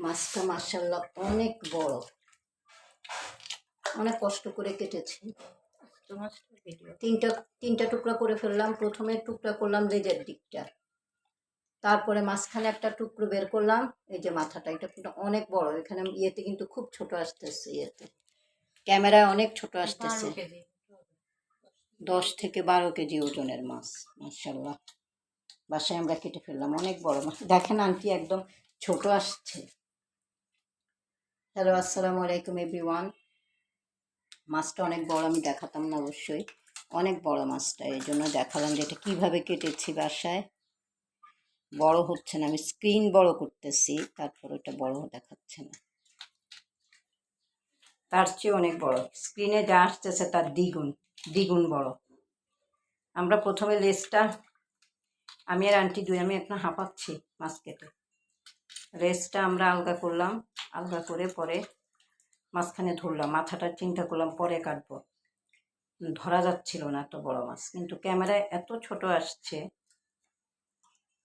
মাছটা মার্শাল্লাহ অনেক বড়। অনেক কষ্ট করে কেটেছি। তিনটা তিনটা টুকরা করে ফেললাম। প্রথমে টুকরা করলাম লেজের দিকটা। তারপরে মাঝখানে একটা টুকরো বের করলাম। এই যে মাথাটা এটা কিন্তু অনেক বড়। এখানে ইয়েতে কিন্তু খুব ছোট আসতেছে ইয়েতে। ক্যামেরায় অনেক ছোট আসতেছে। দশ থেকে বারো কেজি ওজনের মাছ মার্শাল্লাহ বাসায় আমরা কেটে ফেললাম। অনেক বড় মাছ। দেখেন আন্টি একদম ছোট আসছে। হ্যালো আসসালামু আলাইকুম এভরিওয়ান মাছটা অনেক বড়, আমি দেখাতাম না অবশ্যই। অনেক বড় মাছটা, এই জন্য দেখালাম যে এটা কীভাবে কেটেছি বাসায়। বড় হচ্ছে না, আমি স্ক্রিন বড় করতেছি, তারপর ওটা বড় দেখাচ্ছে না। তার চেয়ে অনেক বড়। স্ক্রিনে যা আসতেছে, তার দ্বিগুণ দ্বিগুণ বড়। আমরা প্রথমে লেজটা, আমি আর আন্টি দুই, আমি এখন হাঁপাচ্ছি মাছ কেটে। লেজটা আমরা আলগা করলাম। আলগা করে পরে মাঝখানে ধরলাম, মাথাটা চিন্তা করলাম পরে কাটবো। ধরা যাচ্ছিল না এত বড় মাছ, কিন্তু ক্যামেরায় এত ছোট আসছে।